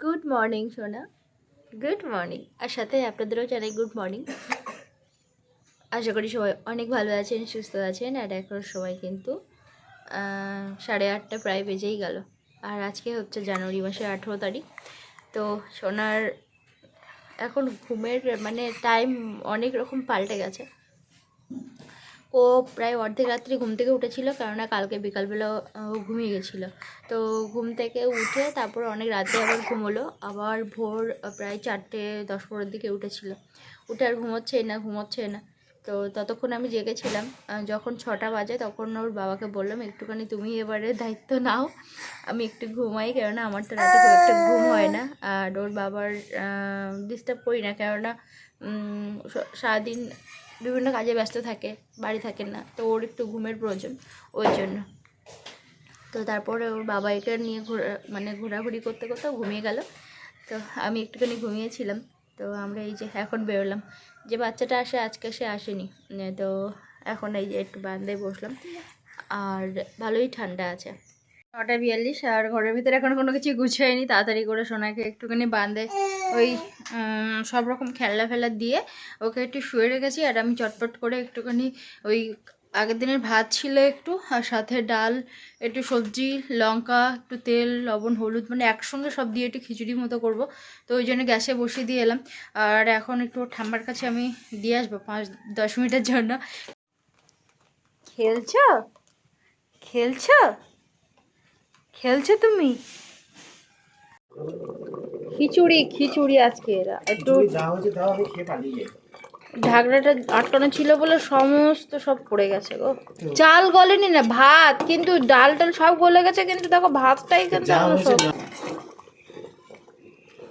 Good morning সোনা good morning আর সাথে আপনাদেরও জানাই গুড মর্নিং আশা করি সবাই অনেক ভালো আছেন, সুস্থ আছেন, আর এখন সময় কিন্তু সাড়ে আটটা প্রায় বেজেই গেল। আর আজকে হচ্ছে জানুয়ারি মাসের আঠেরো তারিখ। তো সোনার এখন ঘুমের মানে টাইম অনেক রকম পাল্টে গেছে। ও প্রায় অর্ধেক রাত্রি ঘুম থেকে উঠেছিল, কেননা কালকে বিকালবেলা ও ঘুমিয়ে গেছিল। তো ঘুম থেকে উঠে তারপর অনেক রাতে আবার ঘুমোলো, আবার ভোর প্রায় চারটে, দশ পনেরোর দিকে উঠেছিল। উঠে আর ঘুমোচ্ছেই না ঘুমোচ্ছে না। তো ততক্ষণ আমি জেগেছিলাম যখন ছটা বাজে তখন ওর বাবাকে বললাম, একটুখানি তুমি এবারে দায়িত্ব নাও, আমি একটু ঘুমাই, কেননা আমার তো রাতে খুব একটা ঘুম হয় না। আর ওর বাবার ডিস্টার্ব করি না, কেননা সারাদিন বিভিন্ন কাজে ব্যস্ত থাকে, বাড়ি থাকে না, তো ওর একটু ঘুমের প্রয়োজন ওই জন্য। তো তারপরে ওর বাবা একে নিয়ে ঘোরা মানে ঘোরাঘুরি করতে করতে ঘুমিয়ে গেল। তো আমি একটুখানি ঘুমিয়েছিলাম, তো আমরা এই যে এখন বেরোলাম। যে বাচ্চাটা আসে, আজকে সে আসেনি। তো এখন এই যে একটু বান্ধে বসলাম। আর ভালোই ঠান্ডা আছে। নটা বিয়াল্লিশ আর ঘরের ভিতরে এখন কোনো কিছু গুছাইনি তাড়াতাড়ি করে সোনাকে একটুখানি বাঁধে। ওই সব রকম খেলনা ফেলা দিয়ে ওকে একটু শুয়ে রেখেছি আর আমি চটপট করে একটুখানি ওই আগের দিনের ভাত ছিল একটু আর সাথে ডাল, একটু সবজি, লঙ্কা, একটু তেল, লবণ, হলুদ মানে একসঙ্গে সব দিয়ে একটু খিচুড়ির মতো করব। তো ওই জন্য গ্যাসে বসিয়ে দিয়ে এলাম। আর এখন একটু ঠাম্মার কাছে আমি দিয়ে আসব পাঁচ, দশ মিনিটের জন্য। খেলছ? খেলছো? খেলছো তুমি? খিচুড়ি খিচুড়ি আজকে এরা। একটু ঢাকনাটা আটকানো ছিল বলে সমস্ত সব পড়ে গেছে গো। চাল গলেনি না ভাত কিন্তু ডাল টাল সব গলে গেছে কিন্তু দেখো ভাতটাই কিন্তু এখনও সব।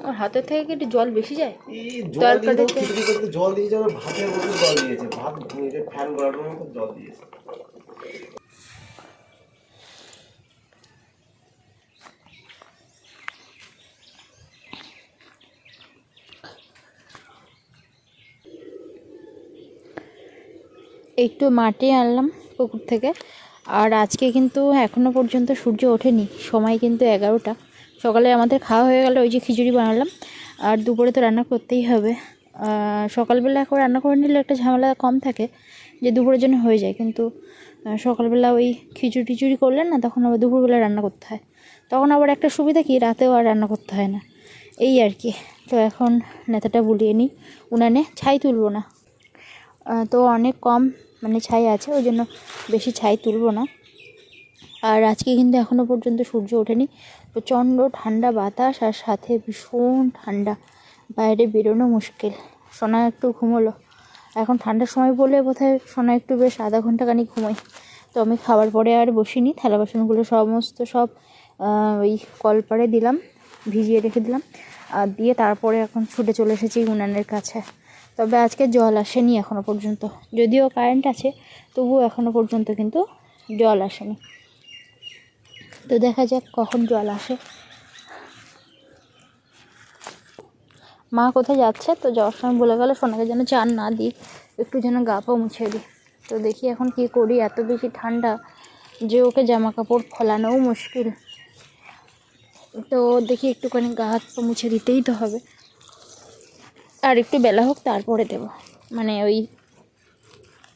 আমার হাতের থেকে কি একটু জল বেশি যায়? এই জল দিয়ে খিচুড়ি করতে জল দিয়েছে আবার ভাতের মধ্যে জল দিয়েছে। ভাত ফ্যান গড়ানোর মতো জল দিয়েছে। একটু মাটি আনলাম পুকুর থেকে। আর আজকে কিন্তু এখনও পর্যন্ত সূর্য ওঠেনি, সময় কিন্তু এগারোটা। সকালে আমাদের খাওয়া হয়ে গেল, ওই যে খিচুড়ি বানালাম। আর দুপুরে তো রান্না করতেই হবে। সকালবেলা এখন রান্না করে নিলে একটা ঝামেলা কম থাকে, যে দুপুরের জন্য হয়ে যায়। কিন্তু সকালবেলা ওই খিচুড়ি টিচুড়ি করলে না, তখন আবার দুপুরবেলা রান্না করতে হয়। তখন আবার একটা সুবিধা কি, রাতেও আর রান্না করতে হয় না। এই আর কি। তো এখন নেতাটা বুলিয়ে নিই। উনানে ছাই তুলবো না। তো অনেক কম মানে ছাই আছে, ওই জন্য বেশি ছাই তুলবো না। আর আজকে কিন্তু এখনও পর্যন্ত সূর্য ওঠেনি। প্রচণ্ড ঠান্ডা বাতাস আর সাথে ভীষণ ঠান্ডা। বাইরে বেরোনো মুশকিল। সোনা একটু ঘুমোলো। এখন ঠান্ডার সময় বলে বোধহয় সোনা একটু বেশ আধা ঘণ্টা খানি ঘুমোয়। তো আমি খাবার পরে আর বসিনি, থালা বাসনগুলো সমস্ত সব ওই কলপারে দিলাম, ভিজিয়ে রেখে দিলাম। আর দিয়ে তারপরে এখন ছুটে চলে এসেছি উনানের কাছে। তবে আজকে জল আসেনি এখনও পর্যন্ত। যদিও কারেন্ট আছে, তবুও এখনও পর্যন্ত কিন্তু জল আসেনি। তো দেখা যাক কখন জল আসে। মা কোথায় যাচ্ছে? তো যাওয়ার সময় বলে গেল, সোনাকে যেন চান না দিই একটু যেন গা পা মুছে দিই তো দেখি এখন কি করি, এত বেশি ঠান্ডা যে ওকে জামা কাপড় ফলানোও মুশকিল। তো দেখি একটুখানি গা হাত পা মুছে দিতেই তো হবে। আর একটু বেলা হোক, তারপরে দেব। মানে ওই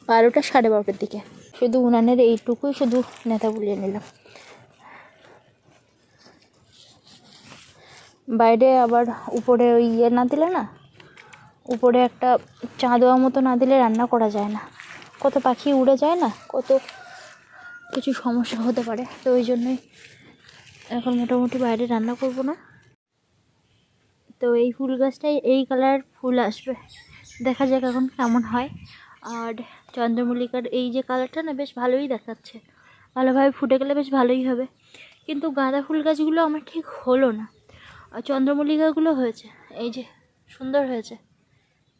বারোটা সাড়ে বারোটার দিকে। শুধু উনানের এইটুকুই শুধু নেতা বুলিয়ে নিলাম। বাইরে আবার উপরে ওই ইয়ে না দিলে না, উপরে একটা চা দেওয়া মতো না দিলে রান্না করা যায় না। কত পাখি উড়ে যায় না, কত কিছু সমস্যা হতে পারে। তো ওই জন্যই এখন মোটামুটি বাইরে রান্না করব না। তো এই ফুল গাছটাই এই কালার ফুল আসবে। দেখা যাক এখন কেমন হয়। আর চন্দ্রমল্লিকার এই যে কালারটা না, বেশ ভালোই দেখাচ্ছে। ভালোভাবে ফুটে গেলে বেশ ভালোই হবে। কিন্তু গাঁদা ফুল গাছগুলো আমার ঠিক হলো না। আর চন্দ্রমল্লিকাগুলো হয়েছে, এই যে সুন্দর হয়েছে।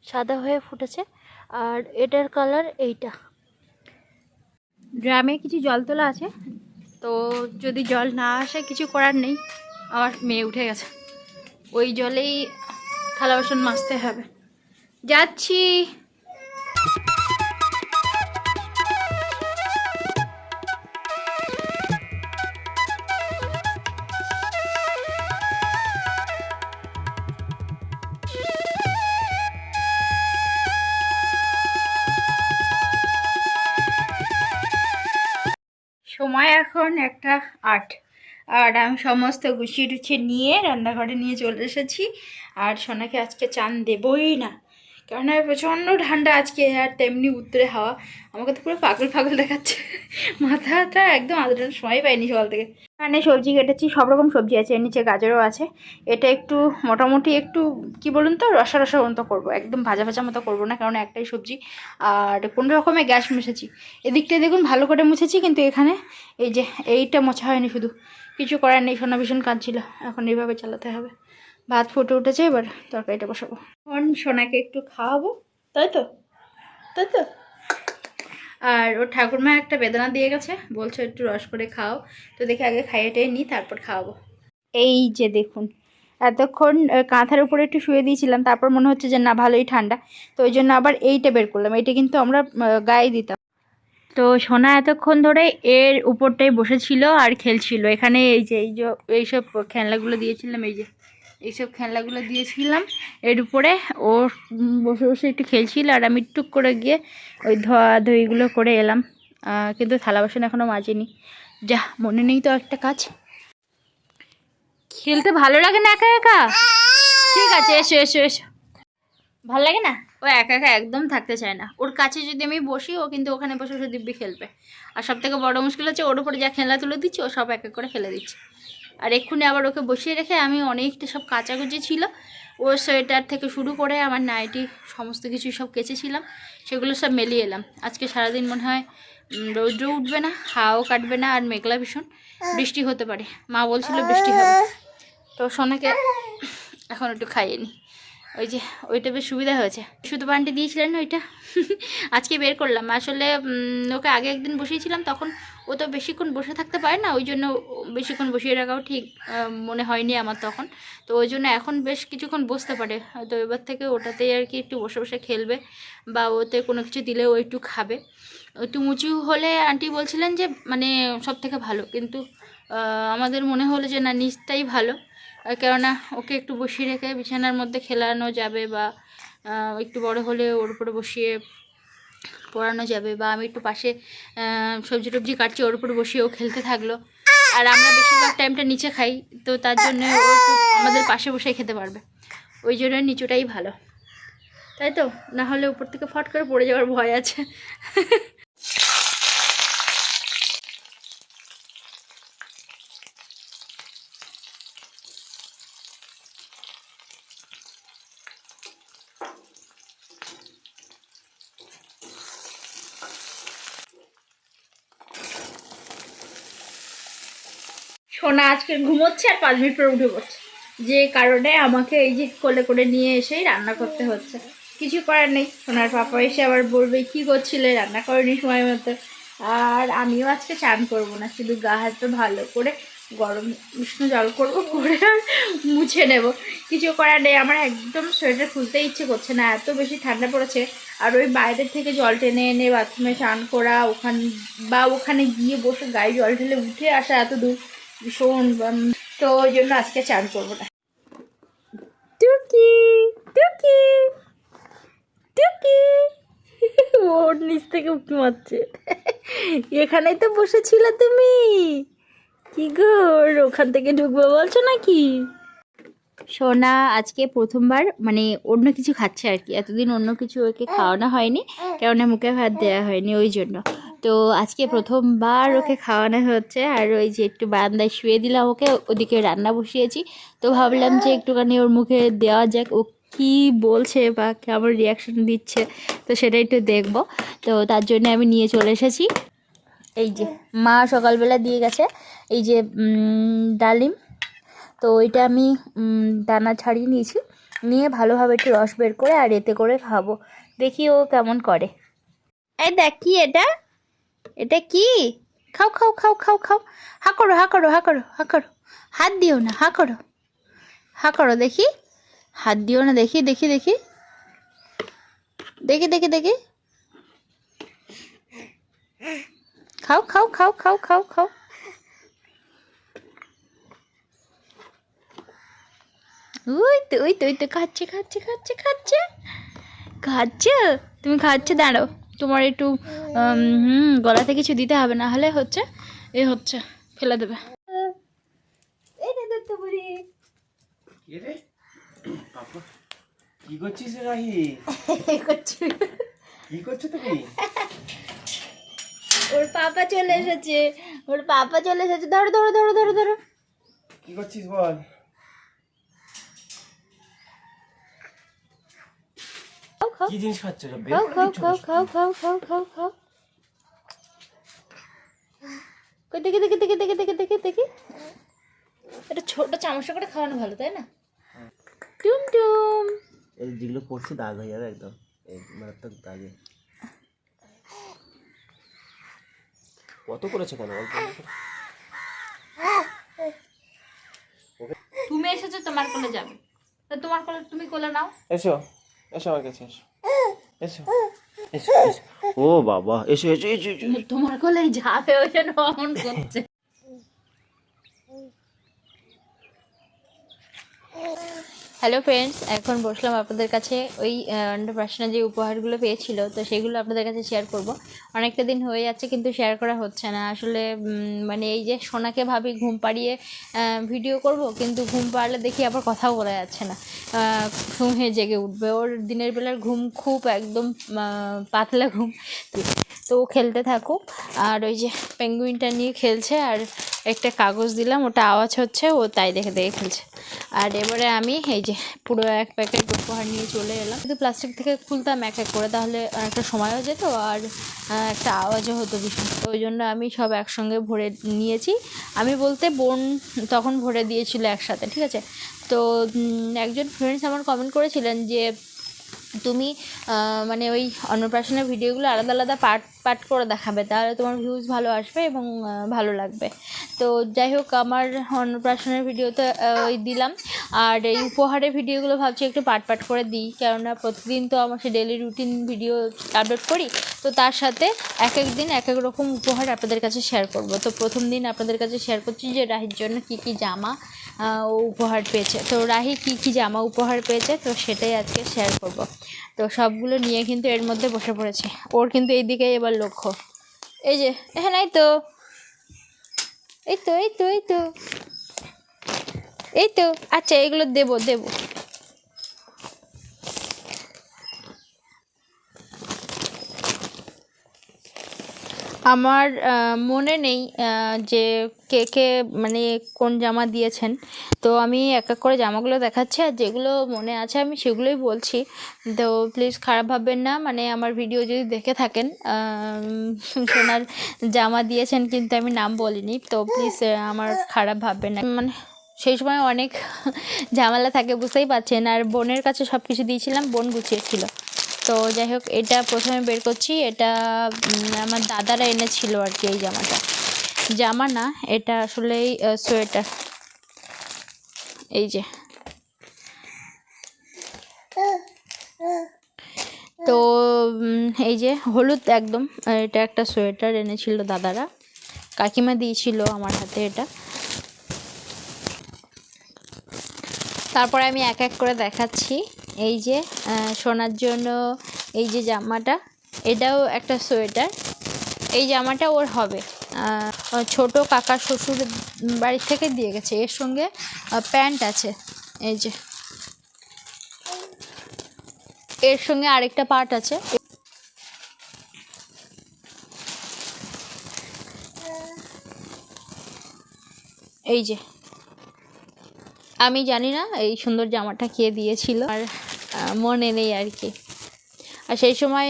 সাদা হয়ে ফুটেছে। আর এটার কালার এইটা। ড্রামে কিছু জল তোলা আছে। তো যদি জল না আসে, কিছু করার নেই। আমার মেয়ে উঠে গেছে। ওই জলেই থালা বাসন মাজতে হবে। যাচ্ছি। সময় এখন একটা আট। আর আমি সমস্ত গুছিয়ে টুছিয়ে নিয়ে রান্নাঘরে নিয়ে চলে এসেছি। আর সোনাকে আজকে চান দেবই না, কেননা প্রচণ্ড ঠান্ডা আজকে, আর তেমনি উত্তরে হাওয়া। আমাকে তো পুরো পাগল পাগল দেখাচ্ছে। মাথাটা একদম আদরের সময় পাইনি সকাল থেকে। এখানে সবজি কেটেছি, সব রকম সবজি আছে, এর নিচে গাজরও আছে। এটা একটু মোটামুটি একটু, কি বলুন তো, রসা রসা মতো করব, একদম ভাজা ভাজা মতো করব না কারণ একটাই সবজি। আর কোনো রকমের গ্যাস মুছেছি এদিকটা দেখুন ভালো করে মুছেছি, কিন্তু এখানে এই যে, এইটা মোছা হয়নি শুধু। কিছু করার নেই সোনা ভীষণ কাঁদছিল। এখন এইভাবে চালাতে হবে। ভাত ফুটে উঠেছে এবার তরকারিটা বসাবো। এখন সোনাকে একটু খাওয়াবো। তাই তো? তাই তো? আর ওর ঠাকুরমা একটা বেদনা দিয়ে গেছে। বলছে একটু রস করে খাও। তো দেখে আগে খাইয়েটাই নিই তারপর খাওয়াবো। এই যে দেখুন এতক্ষণ কাঁথার উপরে একটু শুয়ে দিয়েছিলাম তারপর মনে হচ্ছে যে না ভালোই ঠান্ডা। তো ওই জন্য আবার এইটা বের করলাম। এইটা কিন্তু আমরা গায়ে দিতাম। তো সোনা এতক্ষণ ধরে এর উপরটাই বসেছিল আর খেলছিল। এখানে এই যে এই যে, এইসব খেলনাগুলো দিয়েছিলাম, এই যে, এইসব খেলনাগুলো দিয়েছিলাম। এর উপরে ও বসে বসে একটু খেলছিল আর আমি টুক করে গিয়ে ওই ধোয়া ধুইগুলো করে এলাম। কিন্তু থালা বাসন এখনও মাজেনি। যা, মনে নেই তো একটা কাজ। খেলতে ভালো লাগে না একা একা? ঠিক আছে, এসো এসো এসো। ভালো লাগে না? ও একা একা একদম থাকতে চায় না। ওর কাছে যদি আমি বসি, ও কিন্তু ওখানে বসে বসে দিব্যি খেলবে। আর সব থেকে বড় মুশকিল হচ্ছে, ওর উপরে যা খেলা তুলে দিচ্ছি, ও সব এক এক করে ফেলে দিচ্ছে। আর এক্ষুনি আবার ওকে বসিয়ে রেখে আমি অনেকটা সব কাচাকুচি ছিল। ওর সোয়েটার থেকে শুরু করে আমার নাইটি, সমস্ত কিছু সব কেচেছিলাম। সেগুলো সব মেলিয়ে এলাম। আজকে সারাদিন মনে হয় রৌদ্র উঠবে না, হাওয়াও কাটবে না, আর মেঘলা ভীষণ। বৃষ্টি হতে পারে। মা বলছিল বৃষ্টি হবে। তো সোনাকে এখন একটু খাইয়ে নি। ওই যে, ওইটা বেশ সুবিধা হয়েছে। শুধু পানটি দিয়েছিলেন ওইটা? আজকে বের করলাম। আসলে ওকে আগে একদিন বসিয়েছিলাম, তখন ও তো বেশিক্ষণ বসে থাকতে পারে না, ওই জন্য বেশিক্ষণ বসিয়ে রাখাও ঠিক মনে হয়নি আমার তখন। তো ওই জন্য এখন বেশ কিছুক্ষণ বসতে পারে। হয়তো এবার থেকে ওটাতেই আর কি একটু বসে বসে খেলবে, বা ওতে কোনো কিছু দিলে ও একটু খাবে। একটু উঁচু হলে আন্টি বলছিলেন যে মানে সব থেকে ভালো। কিন্তু আমাদের মনে হলো যে, না, নিচটাই ভালো। কেননা ওকে একটু বসিয়ে রেখে বিছানার মধ্যে খেলানো যাবে বা একটু বড় হলে ওর উপরে বসিয়ে পড়ানো যাবে বা আমি একটু পাশে সবজি টবজি কাটছি, ওর উপরে বসিয়ে ও খেলতে থাকল। আর আমরা বেশিরভাগ টাইমটা নিচে খাই, তো তার জন্য ও একটু আমাদের পাশে বসে খেতে পারবে। ওই জন্য নিচুটাই ভালো। তাই তো? না হলে উপর থেকে ফট করে পড়ে যাওয়ার ভয় আছে সোনা আজকে ঘুমোচ্ছে আর পাঁচ মিনিট পরে উঠে পড়ছে। যে কারণে আমাকে এই যে কোলে করে নিয়ে এসেই রান্না করতে হচ্ছে। কিছু করার নেই। সোনার পাপা এসে আবার বলবে, কি করছিলে? রান্না করেনি সময় মতো। আর আমিও আজকে চান করব না। শুধু গা হাতে ভালো করে গরম উষ্ণ জল করব, করে মুছে নেব। কিছু করার নেই। আমার একদম সোয়েটার খুলতে ইচ্ছে করছে না। এত বেশি ঠান্ডা পড়েছে। আর ওই বাইরের থেকে জল টেনে এনে বাথরুমে চান করা, ওখান বা ওখানে গিয়ে বসে গায়ে জল ঢেলে উঠে আসা এত দূর ভীষণ তো ওই জন্য আজকে চান করব না। টুকি টুকি টুকি। ওর নিচ থেকে উঁকি মারছে। এখানেই তো বসেছিলে তুমি। কি গো ওখান থেকে ঢুকবো বলছো নাকি? সোনা আজকে প্রথমবার মানে অন্য কিছু খাচ্ছে আর কি। এতদিন অন্য কিছু ওকে খাওয়ানো হয়নি কেননা মুখে ভাত দেওয়া হয়নি ওই জন্য। তো আজকে প্রথমবার ওকে খাওয়ানো হচ্ছে আর ওই যে একটু বারান্দায় শুয়ে দিলাম ওকে ওদিকে রান্না বসিয়েছি। তো ভাবলাম যে একটুখানি ওর মুখে দেওয়া যাক ও কি বলছে বা কেমন রিয়াকশন দিচ্ছে তো সেটা একটু দেখব। তো তার জন্য আমি নিয়ে চলে এসেছি। এই যে মা সকালবেলা দিয়ে গেছে এই যে ডালিম। তো ওইটা আমি দানা ছাড়িয়ে নিয়েছি নিয়ে ভালোভাবে একটু রস বের করে আর এতে করে খাব। দেখি ও কেমন করে। এই দেখ কি এটা। এটা কি? খাও খাও খাও খাও খাও। হা করো হা করো হা করো হা করো। হাত দিও না, হা করো। হা করো, দেখি। হাত দিও না, দেখি দেখি দেখি। দেখি দেখি দেখি। খাও খাও খাও খাও খাও খাও। ওই তো ওই তো ওই তো, খাচ্ছে খাচ্ছে খাচ্ছে খাচ্ছে। খাচ্ছে। তুমি খাচ্ছে, দাঁড়াও। তোমার একটু হুম গলাতে কিছু দিতে হবে না হলে হচ্ছে এ হচ্ছে ফেলে দেবে। কি করছিস রাহি? কি করছ তুমি? ওর পাপা চলে এসেছে। ওর পাপা চলে এসেছে। ধরো ধরো ধরো ধরো ধরো। কি করছিস বল? খাও কি জিনিস খাচ্ছ খাও খাও খাও খাও খাও খাও খাও খাও কই দেখি দেখি দেখি দেখি দেখি দেখি দেখি এটা ছোট চামচটা করে খাওয়ানো ভালো তাই না টুম টুম এই যেগুলো পড়ছে দাগ হয়ে যাবে একদম এই মারাত্মক দাগে কত করেছে কেন অল্প তুমি এসেছ তোমার কোলে যাবে। তা তোমার কোলে তুমি কোলে নাও। এসো এসো আমার কাছে এসো। এসো এসো ও বাবা, এসো এসো এসো এসো তোমার কোলে যাবে ওই জন্য অমন করছে। হ্যালো ফ্রেন্ডস এখন বসলাম আপনাদের কাছে ওই অন্নপ্রাশনে যে উপহারগুলো পেয়েছিল, তো সেগুলো আপনাদের কাছে শেয়ার করব। অনেকটা দিন হয়ে যাচ্ছে, কিন্তু শেয়ার করা হচ্ছে না। আসলে মানে এই যে সোনাকে ভাবি ঘুম পাড়িয়ে ভিডিও করব, কিন্তু ঘুম পাড়লে দেখি আবার কথাও বলা যাচ্ছে না। ঘুমে জেগে উঠবে। ওর দিনের বেলার ঘুম খুব একদম পাতলা ঘুম। তো ও খেলতে থাকুক। আর ওই যে পেঙ্গুইনটা নিয়ে খেলছে, আর একটা কাগজ দিলাম, ওটা আওয়াজ হচ্ছে, ও তাই দেখে দেখে খেলছে আর এবারে আমি এই যে পুরো এক প্যাকেট উপহার নিয়ে চলে এলাম। কিন্তু প্লাস্টিক থেকে খুলতাম, এক এক করে, তাহলে অনেকটা সময়ও যেত আর একটা আওয়াজও হতো ভীষণ। তো ওই জন্য আমি সব একসঙ্গে ভরে নিয়েছি। আমি বলতে বোন তখন ভরে দিয়েছিল একসাথে, ঠিক আছে? তো একজন ফ্রেন্ডস আমার কমেন্ট করেছিলেন যে, তুমি মানে ওই অন্নপ্রাশনের ভিডিওগুলো আলাদা আলাদা পার্ট পার্ট করে দেখাবে, তাহলে তোমার ভিউজ ভালো আসবে এবং ভালো লাগবে। তো যাই হোক, আমার অন্নপ্রাশনের ভিডিওতে ওই দিলাম। আর এই উপহারের ভিডিওগুলো ভাবছি একটু পার্ট পার্ট করে দিই, কেননা প্রতিদিন তো আমার সে ডেলি রুটিন ভিডিও আপলোড করি, তো তার সাথে এক এক দিন এক এক রকম উপহার আপনাদের কাছে শেয়ার করব। তো প্রথম দিন আপনাদের কাছে শেয়ার করছি যে রাহির জন্য কি কি জামা উপহার পেয়েছে। তো রাহি কি কি জামা উপহার পেয়েছে, তো সেটাই আজকে শেয়ার করব। তো সবগুলো নিয়ে কিন্তু এর মধ্যে বসে পড়েছে। ওর কিন্তু এই দিকেই এবার লক্ষ্য। এই যে হ্যাঁ নাই তো। এই তো এই তো এই তো। এই তো আচ্ছা এগুলো দেবো দেবো। আমার মনে নেই যে কে কে মানে কোন জামা দিয়েছেন। তো আমি এক এক করে জামাগুলো দেখাচ্ছি আর যেগুলো মনে আছে আমি সেগুলোই বলছি। তো প্লিজ খারাপ ভাববেন না মানে আমার ভিডিও যদি দেখে থাকেন ওনার জামা দিয়েছেন কিন্তু আমি নাম বলিনি, তো প্লিজ আমার খারাপ ভাববেন না। মানে সেই সময় অনেক ঝামেলা থাকে, বুঝতেই পারছেন। আর বোনের কাছে সব কিছু দিয়েছিলাম, বোন গুছিয়েছিল। তো যাই হোক এটা প্রথমে বের করছি। এটা আমার দাদারা এনেছিল আর কি এই জামাটা। জামা না, এটা আসলেই সোয়েটার। এই যে। তো এই যে, হলুদ একদম, এটা একটা সোয়েটার এনেছিল দাদারা। কাকিমা দিয়েছিল আমার হাতে এটা। তারপরে আমি এক এক করে দেখাচ্ছি। এই যে সোনার জন্য এই যে জামাটা, এটাও একটা সোয়েটার। এই জামাটা ওর হবে। ছোট কাকা শ্বশুর বাড়ি থেকে দিয়ে গেছে। এর সঙ্গে প্যান্ট আছে। এই যে। এর সঙ্গে আরেকটা পার্ট আছে। এই যে। আমি জানি না, এই সুন্দর জামাটা কে দিয়েছিল, আর মনে নেই আর কি। আর সেই সময়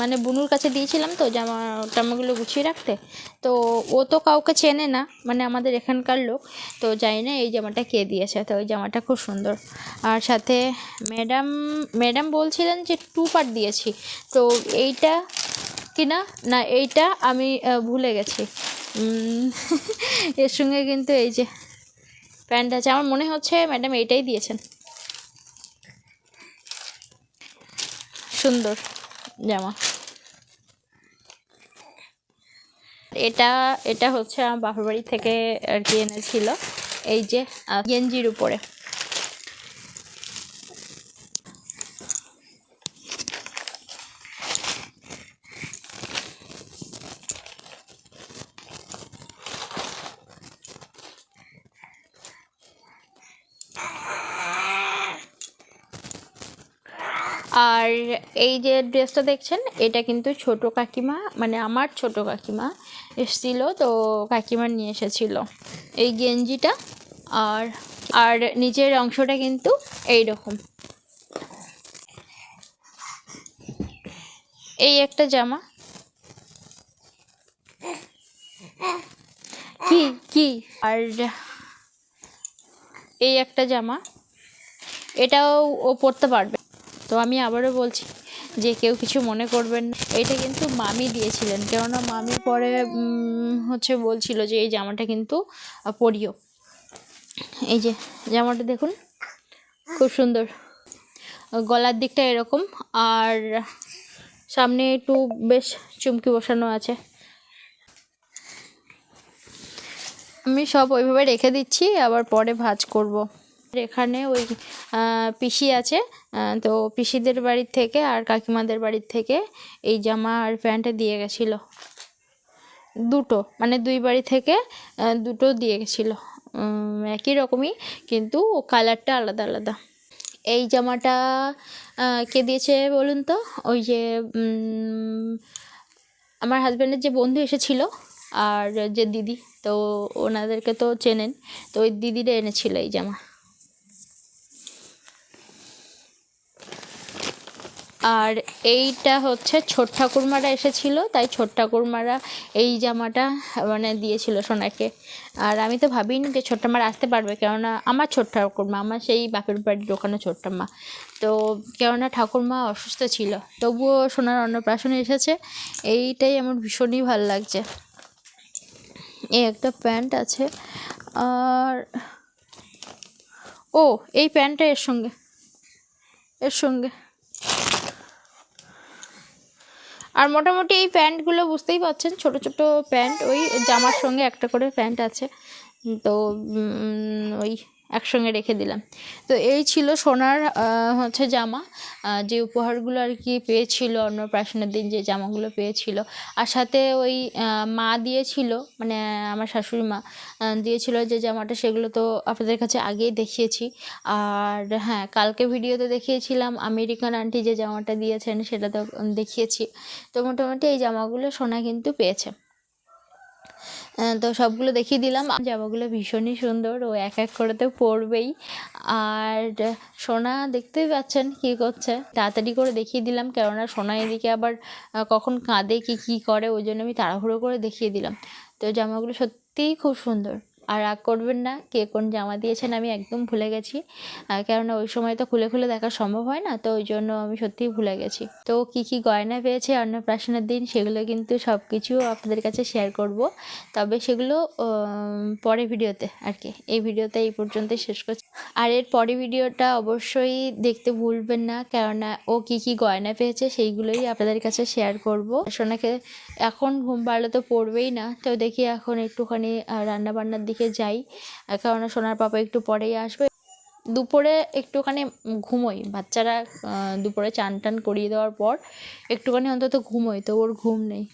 মানে বুনুর কাছে দিয়েছিলাম তো জামা টামাগুলো গুছিয়ে রাখতে। তো ও তো কাউকে চেনে না মানে আমাদের এখানকার লোক, তো জানি না এই জামাটা কে দিয়েছে, তো ওই জামাটা খুব সুন্দর। আর সাথে ম্যাডাম ম্যাডাম বলছিলেন যে টু পার্ট দিয়েছি, তো এইটা কি না না এইটা আমি ভুলে গেছি। এর সঙ্গে কিন্তু এই যে প্যান্ট আছে। আমার মনে হচ্ছে ম্যাডাম এটাই দিয়েছেন। সুন্দর জামা। এটা এটা হচ্ছে আমার বাপের বাড়ি থেকে আর কি এনেছিল। এই যে গেঞ্জির উপরে আর এই যে ড্রেসটা দেখছেন, এটা কিন্তু ছোট কাকিমা মানে আমার ছোট কাকিমা এসেছিল, তো কাকিমা নিয়ে এসেছিল। এই গেঞ্জিটা আর আর নিচের অংশটা কিন্তু এই রকম এই একটা জামা। কি কি? আর এই একটা জামা। এটাও ও পরতে পারবে। তো আমি আবারও বলছি যে কেউ কিছু মনে করবেন এটা কিন্তু মামি দিয়েছিলেন। কেননা মামি পরে হচ্ছে বলছিল যে এই জামাটা কিন্তু পরিও। এই যে জামাটা দেখুন, খুব সুন্দর। গলার দিকটা এরকম, আর সামনে একটু বেশ চুমকি বসানো আছে। আমি সব ওইভাবে রেখে দিচ্ছি, আবার পরে ভাজ করব। এখানে ওই পিসি আছে তো পিসিদের বাড়ির থেকে আর কাকিমাদের বাড়ির থেকে এই জামা আর প্যান্টটা দিয়ে গেছিল। দুটো মানে দুই বাড়ি থেকে দুটো দিয়ে গেছিল। একই রকমই, কিন্তু কালারটা আলাদা আলাদা। এই জামাটা কে দিয়েছে বলুন তো? ওই যে আমার হাজব্যান্ডের যে বন্ধু এসেছিল আর যে দিদি, তো ওনাদেরকে তো চেনেন, তো ওই দিদিরা এনেছিল এই জামা। আর এইটা হচ্ছে ছোট ঠাকুরমারা এসেছিল, তাই ছোট ঠাকুরমারা এই জামাটা মানে দিয়েছিল সোনাকে। আর আমি তো ভাবিনি যে ছোট্ট মার আসতে পারবে, কেননা আমার ছোট ঠাকুরমা, আমার সেই বাপের বাড়ির ওখানে ছোট্ট মা তো কেননা ঠাকুরমা অসুস্থ ছিল, তবুও সোনার অন্নপ্রাশনে এসেছে, এইটাই আমার ভীষণই ভালো লাগছে। এই একটা প্যান্ট আছে, আর ও, এই প্যান্টটা এর সঙ্গে এর সঙ্গে। আর মোটামুটি এই প্যান্টগুলো বুঝতেই পারছেন ছোট ছোট প্যান্ট, ওই জামার সঙ্গে একটা করে প্যান্ট আছে। তো ওই একসঙ্গে রেখে দিলাম। তো এই ছিল সোনার হচ্ছে জামা। যে উপহারগুলো আর কি পেয়েছিল, অন্নপ্রাশনের দিন যে জামাগুলো পেয়েছিল। আর সাথে ওই মা দিয়েছিল মানে আমার শাশুড়ি মা দিয়েছিল যে জামাটা, সেগুলো তো আপনাদের কাছে আগেই দেখিয়েছি। আর হ্যাঁ কালকে ভিডিওতে দেখিয়েছিলাম, আমেরিকান আন্টি যে জামাটা দিয়েছেন, সেটা তো দেখিয়েছি। তো মোটামুটি এই জামাগুলো সোনা কিন্তু পেয়েছে। তো সবগুলো দেখিয়ে দিলাম। জামাগুলো ভীষণই সুন্দর, ও এক এক করে তো পরবেই। আর সোনা দেখতেই পাচ্ছেন কী করছে? তাড়াতাড়ি করে দেখিয়ে দিলাম, কেননা সোনা এদিকে আবার কখন কাঁদে, কি কি করে, ওই জন্য আমি তাড়াহুড়ো করে দেখিয়ে দিলাম। তো জামাগুলো সত্যিই খুব সুন্দর। আর রাগ করবেন না, কে কোন জামা দিয়েছেন আমি একদম ভুলে গেছি। কেননা ওই সময় তো খুলে খুলে দেখা সম্ভব হয় না, তো ওই জন্য আমি সত্যিই ভুলে গেছি। তো কী কী গয়না পেয়েছে, অন্নপ্রাশনের দিন, সেগুলো কিন্তু সব কিছু আপনাদের কাছে শেয়ার করব। তবে সেগুলো পরে ভিডিওতে আর কি। এই ভিডিওতে এই পর্যন্ত শেষ করছি। আর এর পরে ভিডিওটা অবশ্যই দেখতে ভুলবেন না, কেননা ও কী কী গয়না পেয়েছে, সেইগুলোই আপনাদের কাছে শেয়ার করব। সোনাকে, এখন ঘুম পাড়লে তো পড়বেই না, তো দেখি এখন একটুখানি রান্না বান্নার দিকে যাই। কারণ সোনার পাপা একটু পরেই আসবে। দুপুরে একটুখানি ঘুমোই। বাচ্চারা দুপুরে চান টান করিয়ে দেওয়ার পর একটুখানি অন্তত ঘুমোই, তো ওর ঘুম নেই।